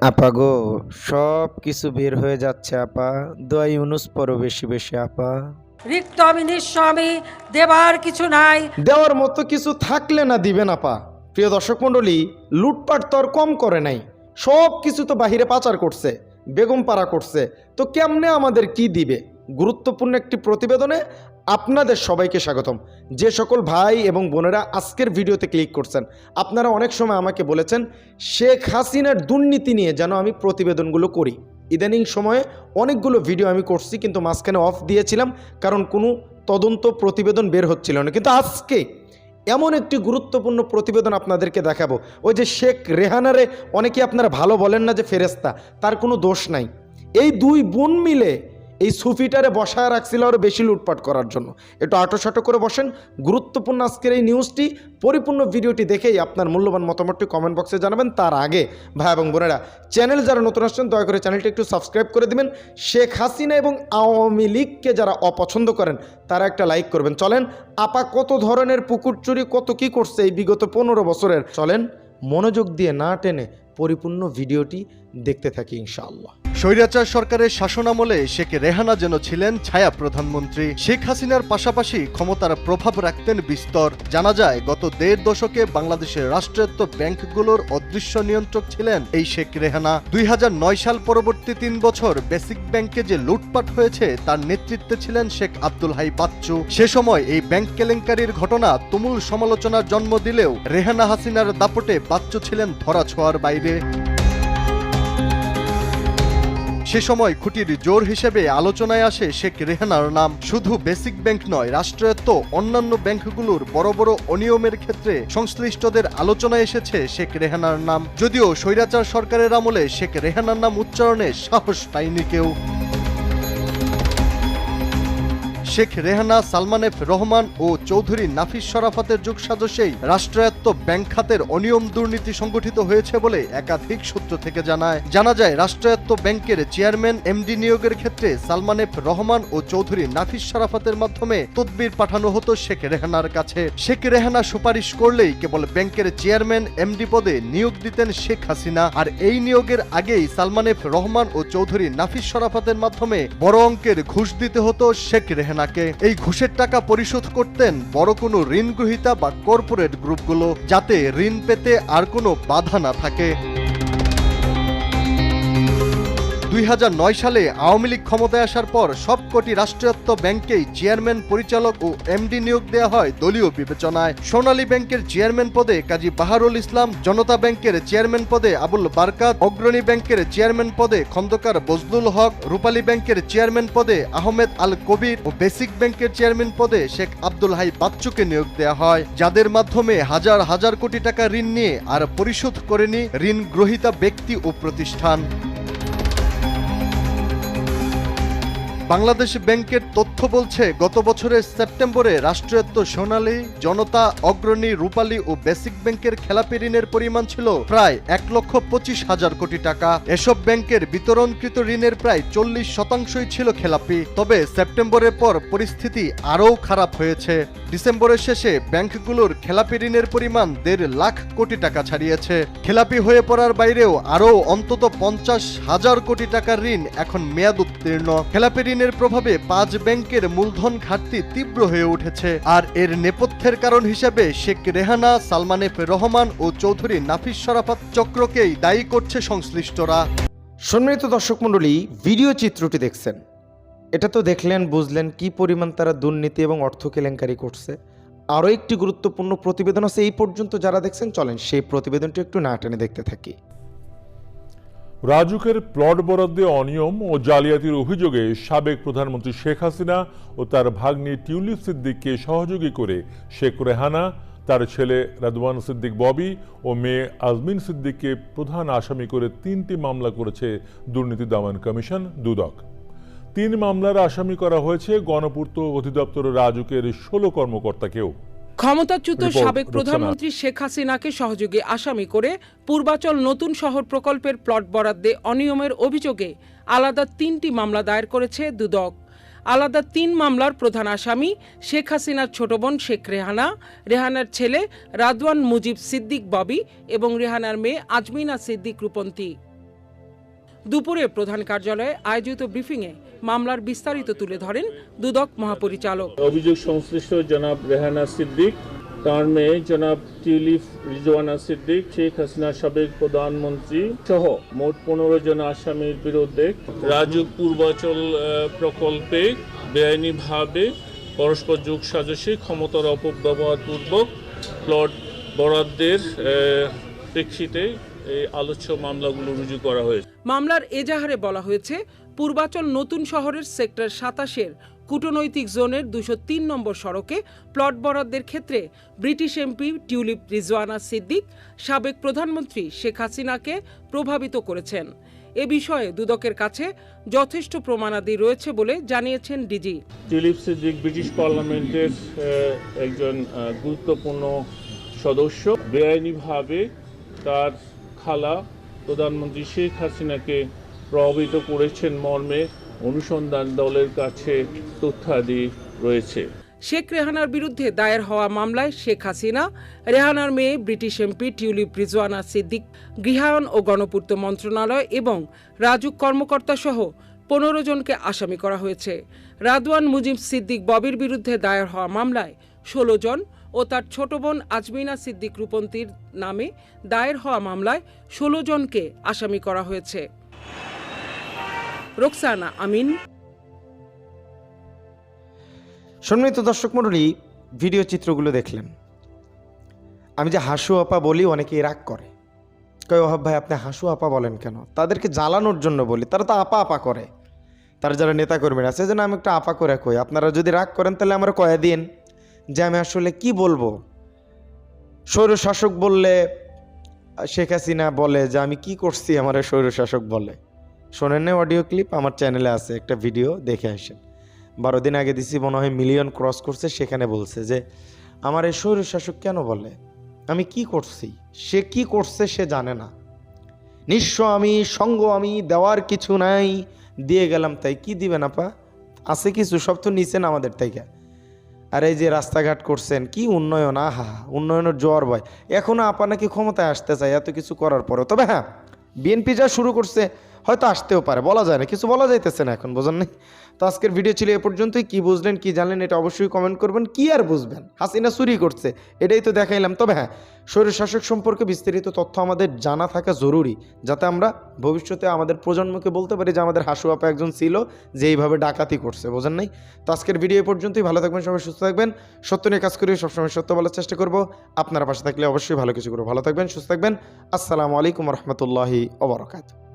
আপা গো সব কিছু বের হয়ে যাচ্ছে আপা। দোয়াই ইউনুস পর বেশি বেশি আপা। রিক্ত আমি নিঃস্ব আমি দেবার কিছু নাই। দেওয়ার মতো কিছু থাকলে না দিবেন আপা। প্রিয় দর্শক মণ্ডলী লুটপাট তো আর কম করে নাই। সব কিছু তো বাহিরে পাচার করছে বেগম পাড়া করছে। তো কেমনে আমাদের কি দিবে? গুরুত্বপূর্ণ একটি প্রতিবেদনে আপনাদের সবাইকে স্বাগতম। যে সকল ভাই এবং বোনেরা আজকের ভিডিওতে ক্লিক করছেন, আপনারা অনেক সময় আমাকে বলেছেন, শেখ হাসিনার দুর্নীতি নিয়ে যেন আমি প্রতিবেদনগুলো করি। ইদানিং সময়ে অনেকগুলো ভিডিও আমি করছি, কিন্তু মাঝখানে অফ দিয়েছিলাম, কারণ কোনো তদন্ত প্রতিবেদন বের হচ্ছিল না। কিন্তু আজকে এমন একটি গুরুত্বপূর্ণ প্রতিবেদন আপনাদেরকে দেখাবো। ওই যে শেখ রেহানারে অনেকে আপনারা ভালো বলেন না যে ফেরেস্তা তার কোনো দোষ নাই। এই দুই বোন মিলে এই সুফিটারে বসায় রাখছিল আরও বেশি লুটপাট করার জন্য। একটু আটোসাটো করে বসেন। গুরুত্বপূর্ণ আজকের এই নিউজটি পরিপূর্ণ ভিডিওটি দেখেই আপনার মূল্যবান মতামতটি কমেন্ট বক্সে জানাবেন। তার আগে, ভাই এবং বোনেরা চ্যানেল যারা নতুন আসছেন, দয়া করে চ্যানেলটি একটু সাবস্ক্রাইব করে দিবেন। শেখ হাসিনা এবং আওয়ামী লীগকে যারা অপছন্দ করেন, তারা একটা লাইক করবেন। চলেন, আপা কত ধরনের পুকুর চুরি, কত কি করছে এই বিগত পনেরো বছরের? চলেন, মনোযোগ দিয়ে না টেনে পরিপূর্ণ ভিডিওটি দেখতে থাকি ইনশাআল্লাহ। স্বৈরাচার সরকারের শাসনামলে শেখ রেহানা যেন ছিলেন ছায়া প্রধানমন্ত্রী। শেখ হাসিনার পাশাপাশি ক্ষমতার প্রভাব রাখতেন বিস্তর। জানা যায়, গত দেড় দশকে বাংলাদেশের রাষ্ট্রায়ত্ত ব্যাংকগুলোর অদৃশ্য নিয়ন্ত্রক ছিলেন এই শেখ রেহানা। দুই হাজার নয় সাল পরবর্তী তিন বছর বেসিক ব্যাংকে যে লুটপাট হয়েছে, তার নেতৃত্বে ছিলেন শেখ আব্দুল হাই বাচ্চু। সে সময় এই ব্যাংক কেলেঙ্কারির ঘটনা তুমুল সমালোচনার জন্ম দিলেও রেহানা হাসিনার দাপটে বাচ্চু ছিলেন ধরা ছোঁয়ার বাইরে। সে সময় খুঁটির জোর হিসেবে আলোচনায় আসে শেখ রেহানার নাম। শুধু বেসিক ব্যাংক নয়, রাষ্ট্রায়ত্ত অন্যান্য ব্যাংকগুলোর বড় বড় অনিয়মের ক্ষেত্রে সংশ্লিষ্টদের আলোচনায় এসেছে শেখ রেহানার নাম। যদিও স্বৈরাচার সরকারের আমলে শেখ রেহানার নাম উচ্চারণে সাহস পায়নি কেউ। শেখ রেহানা সালমানেফ রহমান ও চৌধুরী নাফিস শরাফতের যুগ সাজসেই রাষ্ট্রায়ত্ত ব্যাংক খাতের অনিয়ম দুর্নীতি সংগঠিত হয়েছে বলে একাধিক সূত্র থেকে জানায়। জানা যায়, রাষ্ট্রায়ত্ত ব্যাংকের চেয়ারম্যান এমডি নিয়োগের ক্ষেত্রে সালমানেফ রহমান ও চৌধুরী নাফিস শরাফতের মাধ্যমে তদবির পাঠানো হতো শেখ রেহানার কাছে। শেখ রেহানা সুপারিশ করলেই কেবল ব্যাংকের চেয়ারম্যান, এমডি পদে নিয়োগ দিতেন শেখ হাসিনা। আর এই নিয়োগের আগেই সালমানেফ রহমান ও চৌধুরী নাফিস শরাফতের মাধ্যমে বড় অঙ্কের ঘুষ দিতে হতো শেখ রেহানাকে এই ঘুষের টাকা পরিশোধ করতেন বড় কোনো ঋণ গ্রহীতা বা কর্পোরেট গ্রুপগুলো যাতে ঋণ পেতে আর কোনো বাধা না থাকে। দুই হাজার নয় সালে আওয়ামী লীগ ক্ষমতায় আসার পর সবকটি রাষ্ট্রায়ত্ত ব্যাংকেই চেয়ারম্যান, পরিচালক ও এমডি নিয়োগ দেওয়া হয় দলীয় বিবেচনায়। সোনালী ব্যাংকের চেয়ারম্যান পদে কাজী বাহারুল ইসলাম, জনতা ব্যাংকের চেয়ারম্যান পদে আবুল বারকাত, অগ্রণী ব্যাংকের চেয়ারম্যান পদে খন্দকার বজলুল হক, রূপালী ব্যাংকের চেয়ারম্যান পদে আহমেদ আল কবির ও বেসিক ব্যাংকের চেয়ারম্যান পদে শেখ আব্দুল হাই বাচ্চুকে নিয়োগ দেওয়া হয়। যাদের মাধ্যমে হাজার হাজার কোটি টাকা ঋণ নিয়ে আর পরিশোধ করেনি ঋণ গ্রহীতা ব্যক্তি ও প্রতিষ্ঠান। বাংলাদেশ ব্যাংকের তথ্য বলছে, গত বছরের সেপ্টেম্বরে রাষ্ট্রায়ত্ত সোনালী, জনতা, অগ্রণী, রূপালী ও বেসিক ব্যাংকের খেলাপি ঋণের পরিমাণ ছিল প্রায় এক লক্ষ পঁচিশ হাজার কোটি টাকা। এসব ব্যাংকের বিতরণকৃত ঋণের প্রায় চল্লিশ শতাংশই ছিল খেলাপি। তবে সেপ্টেম্বরের পর পরিস্থিতি আরও খারাপ হয়েছে। ডিসেম্বরের শেষে ব্যাংকগুলোর খেলাপি ঋণের পরিমাণ দেড় লাখ কোটি টাকা ছাড়িয়েছে। খেলাপি হয়ে পড়ার বাইরেও আরও অন্তত পঞ্চাশ হাজার কোটি টাকার ঋণ এখন মেয়াদ উত্তীর্ণ খেলাপি ঋণের প্রভাবে পাঁচ ব্যাংকের মূলধন ঘাটতি তীব্র হয়ে উঠেছে। আর এর নেপথ্যের কারণ হিসেবে শেখ রেহানা, সালমান এফ রহমান ও চৌধুরী নাফিস শরাফত চক্রকেই দায়ী করছে সংশ্লিষ্টরা। সম্মানিত দর্শক মণ্ডলী, ভিডিও চিত্রটি দেখছেন। এটা তো দেখলেন, বুঝলেন কি পরিমাণ তারা দুর্নীতি এবং অর্থ কেলেঙ্কারি করছে। আরও একটি গুরুত্বপূর্ণ প্রতিবেদন আছে এই পর্যন্ত যারা দেখছেন, চলেন সেই প্রতিবেদনটি একটু না টেনে দেখতে থাকি। রাজুকের প্লট বরাদ্দে অনিয়ম ও জালিয়াতির অভিযোগে সাবেক প্রধানমন্ত্রী শেখ হাসিনা ও তার ভাগ্নি টিউলিপ সিদ্দিককে সহযোগী করে শেখ রেহানা, তার ছেলে রাদওয়ান সিদ্দিক ববি ও মেয়ে আজমিন সিদ্দিককে প্রধান আসামি করে তিনটি মামলা করেছে দুর্নীতি দমন কমিশন, দুদক। তিন মামলার আসামি করা হয়েছে গণপূর্ত অধিদপ্তর রাজুকের ষোলো কর্মকর্তাকেও। ক্ষমতাচ্যুত সাবেক প্রধানমন্ত্রী শেখ হাসিনাকে সহযোগী আসামি করে পূর্বাচল নতুন শহর প্রকল্পের প্লট বরাদ্দে অনিয়মের অভিযোগে আলাদা তিনটি মামলা দায়ের করেছে দুদক। আলাদা তিন মামলার প্রধান আসামি শেখ হাসিনার ছোট বোন শেখ রেহানা রেহানার ছেলে রাদওয়ান মুজিব সিদ্দিক ববি এবং রেহানার মেয়ে আজমিনা সিদ্দিক রূপন্তী। দুপুরে প্রধান কার্যালয়ে আয়োজিত ব্রিফিংয়ে মামলার বিস্তারিত তুলে ধরেন দুদক মহাপরিচালক। অভিযোগ সংশ্লিষ্ট জনাব রেহানা সিদ্দিক, তার মেয়ে জনাব টিউলিপ রিজওয়ানা সিদ্দিক, শেখ হাসিনা সাবেক প্রধানমন্ত্রী সহ মোট পনেরো জন আসামির বিরুদ্ধে রাজুক পূর্বাচল প্রকল্পে বেআইনিভাবে পরস্পর যোগ সাজসে ক্ষমতার অপব্যবহার পূর্বক প্লট বরাদ্দের প্রেক্ষিতে এই আলোচ্য মামলাগুলো রুজু করা হয়েছে। মামলার এজাহারে বলা হয়েছে পূর্বাচল নতুন শহরের সেক্টর সাতাশের কূটনৈতিক জোনের দুশো তিন নম্বর সড়কে প্লট বরাদ্দের ক্ষেত্রে British MP Tulip Rizwana Siddiq সাবেক প্রধানমন্ত্রী শেখ হাসিনাকে প্রভাবিত করেছেন। এ বিষয়ে দুদকের কাছে যথেষ্ট প্রমাণাদি রয়েছে বলে জানিয়েছেন ডিজি। টিউলিপ সিদ্দিক ব্রিটিশ পার্লামেন্টের একজন গুরুত্বপূর্ণ সদস্য। বেআইনিভাবে তার খালা প্রধানমন্ত্রী শেখ হাসিনাকে প্রভাবিত করেছেন মর্মে অনুসন্ধান দলের কাছে তথ্যাদি রয়েছে। শেখ রেহানার বিরুদ্ধে দায়ের হওয়া মামলায় শেখ হাসিনা, রেহানার মেয়ে British MP Tulip Rizwana Siddiq, গৃহায়ন ও গণপূর্ত মন্ত্রণালয় এবং রাজুক কর্মকর্তা সহ পনেরো জনকে আসামি করা হয়েছে। রাদওয়ান মুজিব সিদ্দিক ববির বিরুদ্ধে দায়ের হওয়া মামলায় ষোলো জন ও তার ছোট বোন আজমিনা সিদ্দিক রূপন্তীর নামে দায়ের হওয়া মামলায় ষোলো জনকে আসামি করা হয়েছে। রোকসানা, আমিন। সম্মানিত দর্শক মণ্ডলী, ভিডিও চিত্রগুলো দেখলেন। আমি যে হাসু আপা বলি, অনেকেই রাগ করে। কয়, ওহাব ভাই, আপনি হাসু আপা বলেন কেন? তাদেরকে জ্বালানোর জন্য বলি। তারা তো আপা আপা করে। তারা যারা নেতাকর্মীরা আছে যেন আমি একটা আপা করে কই। আপনারা যদি রাগ করেন, তাহলে আমার কয়ে দিন যে আমি আসলে কি বলব? স্বৈর শাসক বললে, শেখ হাসিনা বলে যে, আমি কি করছি? আমার স্বৈর শাসক বলে। শোনেন না অডিও ক্লিপ, আমার চ্যানেলে আছে একটা ভিডিও, দেখে আসেন। বারো দিন আগে দিছি, মনে হয় মিলিয়ন ক্রস করছে, সেখানে বলছে যে, আমার এই স্বৈর শাসক কেন বলে? আমি কি করছি? সে কি করছে সে জানে না। নিঃস্ব আমি, সঙ্গ আমি, দেওয়ার কিছু নাই, দিয়ে গেলাম, তাই কি দিবেন আপা? আছে কিছু, সব তো নিছেন আমাদের থেকে। আর এই যে রাস্তাঘাট করছেন, কি উন্নয়ন? আহা, উন্নয়নের জ্বর ভয় এখনও আপা নাকি ক্ষমতায় আসতে চাই এত কিছু করার পরে তবে হ্যাঁ বিএনপি যা শুরু করছে হয়তো আসতেও পারে, বলা যায় না, কিছু বলা যাইতেছে না এখন, বোঝেন নাই? তো আজকের ভিডিও ছিল এ পর্যন্তই, কি বুঝলেন, কী জানলেন, এটা অবশ্যই কমেন্ট করবেন, কি আর বুঝবেন? হাসিনা চুরি করছে, এটাই তো দেখাইলাম, তবে হ্যাঁ শরীর শাসক সম্পর্কে বিস্তারিত তথ্য আমাদের জানা থাকা জরুরি, যাতে আমরা ভবিষ্যতে আমাদের প্রজন্মকে বলতে পারি যে আমাদের হাসু আপা একজন ছিল, যে এইভাবে ডাকাতি করছে, বোঝেন নাই? তো আজকের ভিডিও এ পর্যন্তই, ভালো থাকবেন, সবাই সুস্থ থাকবেন, সত্য নিয়ে কাজ করি, সবসময় সত্য বলার চেষ্টা করব, আপনারা পাশে থাকলে অবশ্যই ভালো কিছু করব, ভালো থাকবেন, সুস্থ থাকবেন, আসসালামু আলাইকুম রহমতুল্লাহি ওবরাকাতু